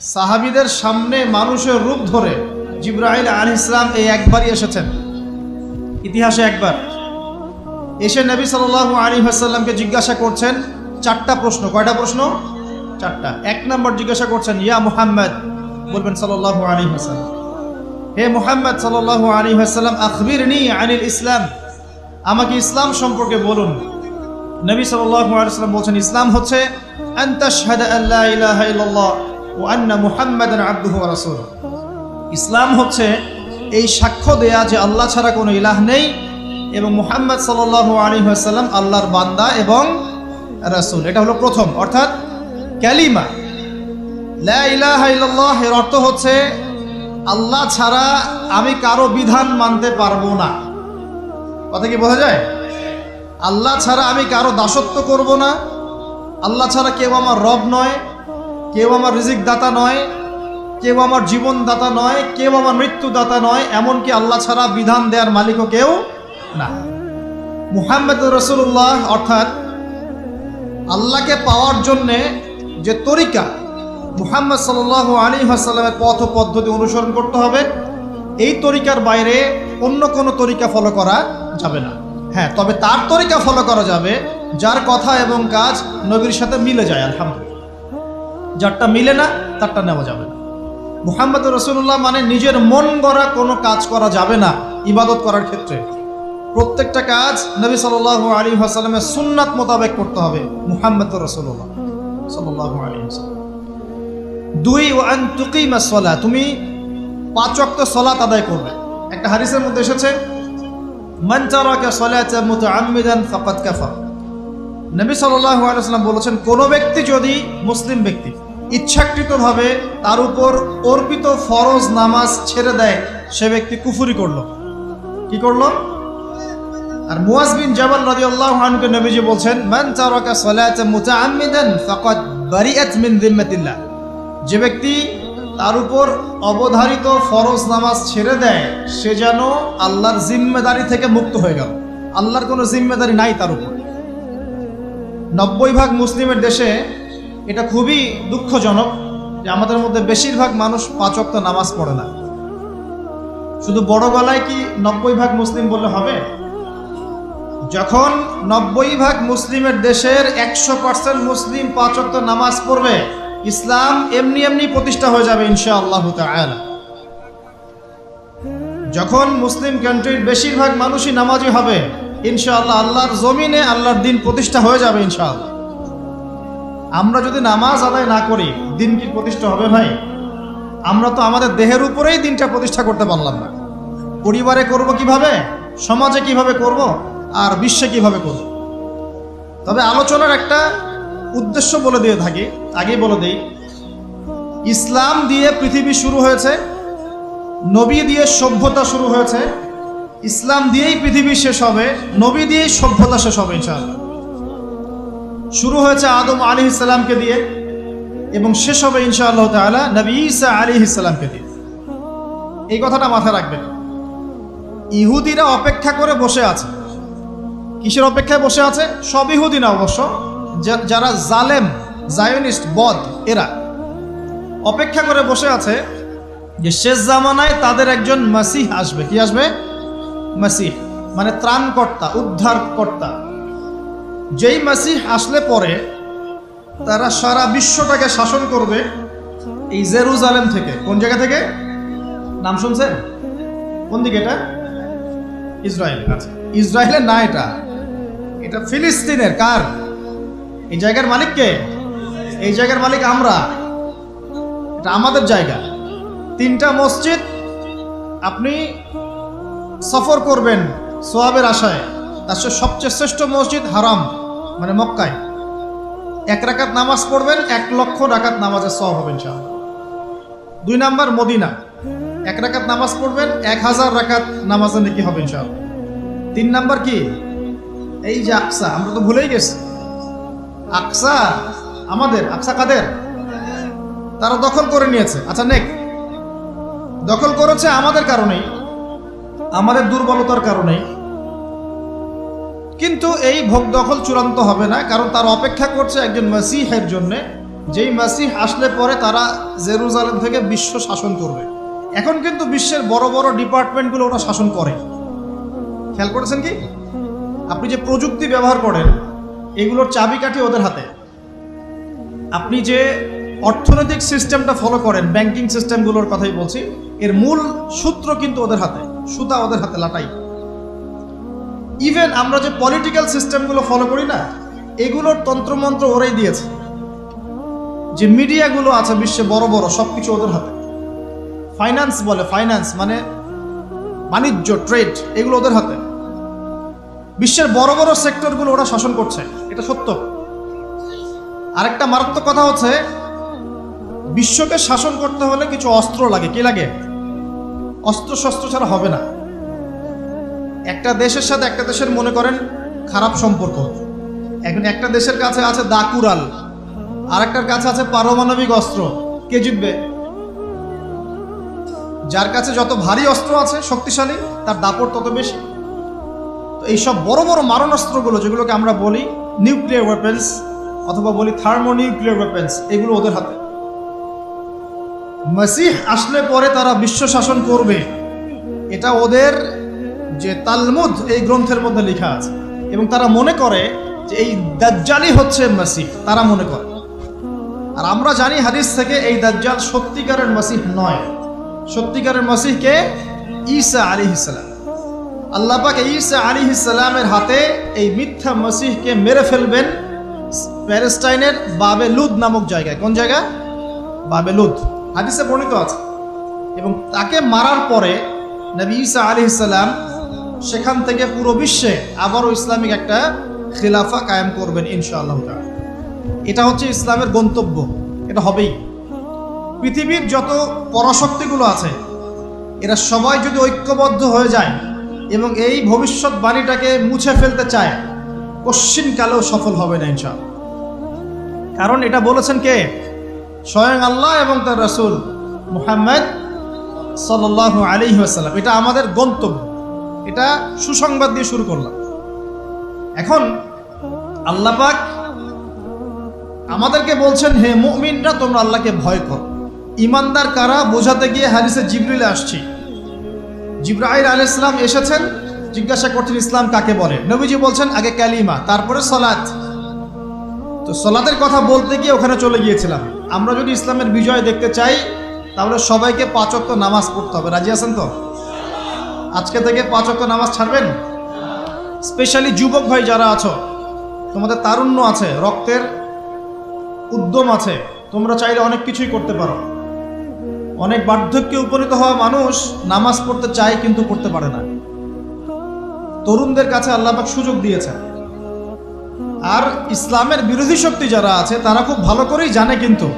সাহাবিদের সামনে মানুষের রূপ ধরে জিব্রাহিল আল ইসলাম এই একবারই এসেছেন। ইতিহাসে একবার। এসে নবী সাল আলী হাসাল্লামকে জিজ্ঞাসা করছেন, চারটা প্রশ্ন। কয়টা প্রশ্ন? চারটা। এক নম্বর জিজ্ঞাসা করছেন, ইয়া মুহাম্মদ, বলবেন সাল্লাহ আলী হাসাল্লাম হে মুহাম্মদ সাল্লাহ আলী হাসাল্লাম আখবির নি আনিল ইসলাম। আমাকে ইসলাম সম্পর্কে বলুন। নবী সাল্লাল্লাহু আলাইহি ওয়াসাল্লাম বলছেন, ইসলাম হচ্ছে আন তাশহাদা আল্লা ইলাহা ইল্লাল্লাহ। ওয়া আন্না মুহাম্মাদান আবদুহু ওয়া রাসূলুহু। ইসলাম হচ্ছে এই সাক্ষ্য দেয়া যে আল্লাহ ছাড়া কোনো ইলাহ নেই এবং মুহাম্মদ সাল্লাল্লাহু আলাইহি ওয়াসাল্লাম আল্লাহর বান্দা এবং রাসুল। এটা হলো প্রথম, অর্থাৎ ক্যালিমা। এর অর্থ হচ্ছে আল্লাহ ছাড়া আমি কারও বিধান মানতে পারব না। কথা কি বোঝা যায়? আল্লাহ ছাড়া আমি কারও দাসত্ব করব না। আল্লাহ ছাড়া কেউ আমার রব নয়। কেউ আমার রিজিক দাতা নয়, কেউ আমার জীবন দাতা নয়, কেউ আমার মৃত্যু দাতা নয়, এমনকি আল্লাহ ছাড়া বিধান দেওয়ার মালিকও কেউ না। মুহাম্মদ রসুল্লাহ অর্থাৎ আল্লাহকে পাওয়ার জন্যে যে তরিকা মুহাম্মদ সাল আলী হাসাল্লামের পথ পদ্ধতি অনুসরণ করতে হবে, এই তরিকার বাইরে অন্য কোনো তরিকা ফলো করা যাবে না। হ্যাঁ তবে তার তরিকা ফলো করা যাবে, যার কথা এবং কাজ নবীর সাথে মিলে যায়, আলহামদুলিল্লাহ। যারটা মিলে না, তারটা নেওয়া যাবে না। মুহাম্মদ রসুল্লাহ মানে নিজের মন গড়া কোনো কাজ করা যাবে না, ইবাদত করার ক্ষেত্রে। প্রত্যেকটা কাজ নবী সাল আলী হাসালামের সুন্নাত মোতাবেক করতে হবে মুহাম্মদ রসুল্লাহ সাল্লাহ আলী দুই ওয়ান তুকিমা সলা, তুমি পাঁচ ওয়াক্ত সলাত আদায় করবে। একটা হাদিসের মধ্যে এসেছে, মান তারাকা সালাতা মুতাআম্মিদান ফাকাদ কাফার। নবী সাল্লাল্লাহু আলাইহি বলেছেন, কোন ব্যক্তি যদি মুসলিম ব্যক্তি ইচ্ছাকৃতভাবে তার উপর অর্পিত ফরজ নামাজ ছেড়ে দেয় সে ব্যক্তি কুফুরি করল। কি করল? আর মুয়াজ বিন জাবাল রাদিয়াল্লাহু আনহুকে নবীজি বলছেন, মান তারাকা মুতাআম্মিদান ফাকাদ বারিআত মিন যে ব্যক্তি তার উপর অবধারিত ফরজ নামাজ ছেড়ে দেয়, সে যেন আল্লাহর জিম্মেদারি থেকে মুক্ত হয়ে গেল। আল্লাহর কোনো জিম্মেদারি নাই তার উপর। নব্বই ভাগ মুসলিমের দেশে এটা খুবই দুঃখজনক যে আমাদের মধ্যে বেশিরভাগ মানুষ পাঁচক্ত নামাজ পড়ে না। শুধু বড় গলায় কি নব্বই ভাগ মুসলিম বললে হবে? যখন নব্বই ভাগ মুসলিমের দেশের একশো পার্সেন্ট মুসলিম পাঁচক্ত নামাজ পড়বে, ইসলাম এমনি এমনি প্রতিষ্ঠা হয়ে যাবে ইনশা আল্লাহ যখন মুসলিম কান্ট্রির বেশিরভাগ মানুষই নামাজি হবে, ইনশাআল্লাহ আল্লাহর জমিনে আল্লাহর দিন প্রতিষ্ঠা হয়ে যাবে ইনশাআল্লাহ। আমরা যদি নামাজ আদায় না করি, দিন কি প্রতিষ্ঠা হবে ভাই? আমরা তো আমাদের দেহের উপরেই দিনটা প্রতিষ্ঠা করতে পারলাম না। পরিবারে করব কীভাবে? সমাজে কীভাবে করব? আর বিশ্বে কীভাবে করব? তবে আলোচনার একটা উদ্দেশ্য বলে দিয়ে থাকি, আগেই বলে দিই। ইসলাম দিয়ে পৃথিবী শুরু হয়েছে, নবী দিয়ে সভ্যতা শুরু হয়েছে। ইসলাম দিয়েই পৃথিবী শেষ হবে, নবী দিয়েই সভ্যতা শেষ হবে, ইনশাআল্লাহ। শুরু হয়েছে আদম আলী ইসলামকে দিয়ে এবং শেষ হবে ইনশাআল্লাহ তাআলা নবী ঈসা আলী ইসলামকে দিয়ে। এই কথাটা মাথায় রাখবেন। ইহুদিরা অপেক্ষা করে বসে আছে। কিসের অপেক্ষায় বসে আছে? সব ইহুদি না অবশ্য যারা জালেম, জায়নিস্ট, বদ, এরা অপেক্ষা করে বসে আছে যে শেষ জামানায় তাদের একজন মাসিহ আসবে। কি আসবে? মাসিহ মানে ত্রাণকর্তা, উদ্ধারকর্তা। যেই মাসিহ আসলে পরে, তারা সারা বিশ্বটাকে শাসন করবে এই জেরুজালেম থেকে। কোন জায়গা থেকে? নাম শুনছেন? কোন দিকে এটা? ইসরায়েল। আচ্ছা ইসরায়েলের না এটা। এটা ফিলিস্তিনের কার? এই জায়গার মালিক কে? এই জায়গার মালিক আমরা। এটা আমাদের জায়গা। তিনটা মসজিদ আপনি সফর করবেন সোয়াবের আশায়। তার সবচেয়ে শ্রেষ্ঠ মসজিদ হারাম মানে মক্কায়। এক রাকাত নামাজ পড়বেন, এক লক্ষ রাকাত নামাজের সব হবে ইনশাআল্লাহ। দুই নাম্বার, মদিনা। এক রাকাত নামাজ পড়বেন, এক হাজার রাকাত নামাজের নাকি হবে ইনশাআল্লাহ। তিন নাম্বার কি? এই যে আকসা, আমরা তো ভুলেই গেছি। আকসা আমাদের, আকসা কাদের? তারা দখল করে নিয়েছে। আচ্ছা নেক দখল করেছে আমাদের কারণেই, আমাদের দুর্বলতার কারণেই। কিন্তু এই ভোগ দখল চূড়ান্ত হবে না, কারণ তার অপেক্ষা করছে একজন মাসিহের জন্য, যেই মাসিহ আসলে পরে তারা জেরুজালেম থেকে বিশ্ব শাসন করবে। এখন কিন্তু বিশ্বের বড় বড় ডিপার্টমেন্টগুলো ওরা শাসন করে। খেয়াল করেছেন কি? আপনি যে প্রযুক্তি ব্যবহার করেন, এগুলোর চাবিকাঠি ওদের হাতে। আপনি যে অর্থনৈতিক সিস্টেমটা ফলো করেন, ব্যাংকিং সিস্টেমগুলোর কথাই বলছি, এর মূল সূত্র কিন্তু ওদের হাতে, সুতা ওদের হাতে লাটাই। ইভেন আমরা যে পলিটিক্যাল সিস্টেমগুলো ফলো করি না, এগুলোর তন্ত্রমন্ত্র ওরাই দিয়েছে। যে মিডিয়াগুলো আছে বিশ্বে বড় বড় সব কিছু ওদের হাতে। ফাইন্যান্স বলে ফাইন্যান্স মানে বাণিজ্য ট্রেড এগুলো ওদের হাতে। বিশ্বের বড় বড় সেক্টরগুলো ওরা শাসন করছে, এটা সত্য। আরেকটা মারাত্মক কথা হচ্ছে, বিশ্বকে শাসন করতে হলে কিছু অস্ত্র লাগে। কি লাগে? অস্ত্র শস্ত্র ছাড়া হবে না। একটা দেশের সাথে একটা দেশের মনে করেন খারাপ সম্পর্ক। এখন একটা দেশের কাছে আছে দাকুরাল, আরেকটার কাছে আছে পারমাণবিক অস্ত্র। কে জিতবে? যার কাছে যত ভারী অস্ত্র আছে, শক্তিশালী, তার দাপট তত বেশি। তো এইসব বড় বড় মারণাস্ত্রগুলো যেগুলোকে আমরা বলি নিউক্লিয়ার ওয়েপেন্স অথবা বলি থার্মো নিউক্লিয়ার ওয়েপেন্স এগুলো ওদের হাতে। মসিহ আসলে পরে তারা বিশ্ব শাসন করবে। এটা ওদের যে তালমুদ এই গ্রন্থের মধ্যে লেখা আছে। এবং তারা মনে করে যে এই দাজ্জালই হচ্ছে মসিহ। তারা মনে করে। আর আমরা জানি হাদিস থেকে এই দাজ্জাল সত্যিকারের মসিহ নয়। সত্যিকারের মসিহকে ঈসা আলী ইসলাম আল্লাহ পাক ঈসা আলী ইসলামের হাতে এই মিথ্যা মসিহকে মেরে ফেলবেন প্যালেস্টাইনের বাবে লুদ নামক জায়গায়। কোন জায়গা? বাবে লুদ। হাদিসে বর্ণিত আছে। এবং তাকে মারার পরে নবী ঈসা আলী ইসলাম সেখান থেকে পুরো বিশ্বে আবারও ইসলামিক একটা খিলাফা কায়েম করবেন ইনশাআল্লাহ। এটা হচ্ছে ইসলামের গন্তব্য। এটা হবেই। পৃথিবীর যত পরাশক্তিগুলো আছে, এরা সবাই যদি ঐক্যবদ্ধ হয়ে যায় এবং এই ভবিষ্যৎবাণীটাকে মুছে ফেলতে চায় কশ্চিনকালেও সফল হবে না ইনশাল কারণ এটা বলেছেন কে? স্বয়ং আল্লাহ এবং তার রাসূল মুহাম্মদ সাল্লাল্লাহু আলাইহি ওয়াসাল্লাম। এটা আমাদের গন্তব্য। এটা সুসংবাদ দিয়ে শুরু করলাম। এখন আল্লাহ পাক আমাদেরকে বলছেন, হে মুমিনরা, তোমরা আল্লাহকে ভয় করো। ইমানদার কারা? বোঝাতে গিয়ে হাদিসে জিবরিলে আসছি। জিব্রাহিল আল ইসলাম এসেছেন, জিজ্ঞাসা করছেন, ইসলাম কাকে বলে? নবীজি বলছেন, আগে ক্যালিমা, তারপরে সলাৎ তো সলাতের কথা বলতে গিয়ে ওখানে চলে গিয়েছিলাম। আমরা যদি ইসলামের বিজয় দেখতে চাই, তাহলে সবাইকে পাঁচক্ত নামাজ পড়তে হবে। রাজি আছেন তো? আজকে থেকে পাঁচক্ত নামাজ ছাড়বেন? স্পেশালি যুবক ভাই যারা আছো, তোমাদের তারুণ্য আছে, রক্তের উদ্যম আছে, তোমরা চাইলে অনেক কিছুই করতে পারো। অনেক বার্ধক্যে উপনীত হওয়া মানুষ নামাজ পড়তে চায় কিন্তু পড়তে পারে না। তরুণদের কাছে আল্লাহবাক সুযোগ দিয়েছেন। আর ইসলামের বিরোধী শক্তি যারা আছে, তারা খুব ভালো করেই জানে কিন্তু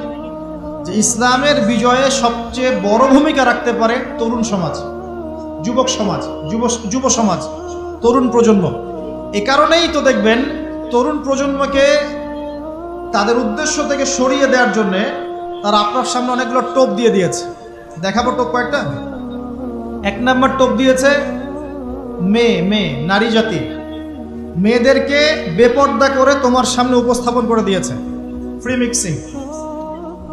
যে ইসলামের বিজয়ে সবচেয়ে বড় ভূমিকা রাখতে পারে তরুণ সমাজ। যুবক সমাজ, যুব যুব সমাজ, তরুণ প্রজন্ম। এ কারণেই তো দেখবেন, তরুণ প্রজন্মকে তাদের উদ্দেশ্য থেকে সরিয়ে দেওয়ার জন্যে তারা আপনার সামনে অনেকগুলো টোপ দিয়ে দিয়েছে। দেখাবো টোপ কয়েকটা। এক নম্বর টোপ দিয়েছে, মেয়ে মেয়ে, নারী জাতি। মেয়েদেরকে বেপর্দা করে তোমার সামনে উপস্থাপন করে দিয়েছে। ফ্রি মিক্সিং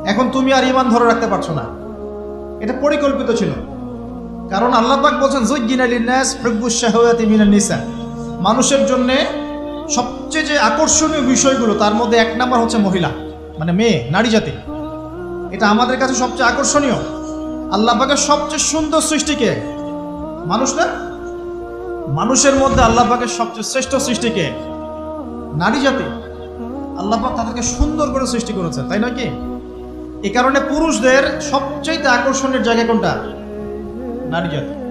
এখন তুমি আর ইমান ধরে রাখতে পারছ না। এটা পরিকল্পিত ছিল। কারণ আল্লাহ পাক বলছেন জুজ্জিন আলী নাস হুব্বুস শাহওয়াতি মিনান নিসা। মানুষের জন্য সবচেয়ে যে আকর্ষণীয় বিষয়গুলো, তার মধ্যে এক নাম্বার হচ্ছে মহিলা মানে মেয়ে, নারী জাতি। এটা আমাদের কাছে সবচেয়ে আকর্ষণীয়। আল্লাহ পাকের সবচেয়ে সুন্দর সৃষ্টিকে মানুষ না? মানুষের মধ্যে আল্লাহ পাকের সবচেয়ে শ্রেষ্ঠ সৃষ্টিকে নারী জাতি। আল্লাহ পাক তাদেরকে সুন্দর করে সৃষ্টি করেছে তাই নয় কি? এ কারণে পুরুষদের সবচেয়ে আকর্ষণের জায়গা কোনটা? নারী জাতি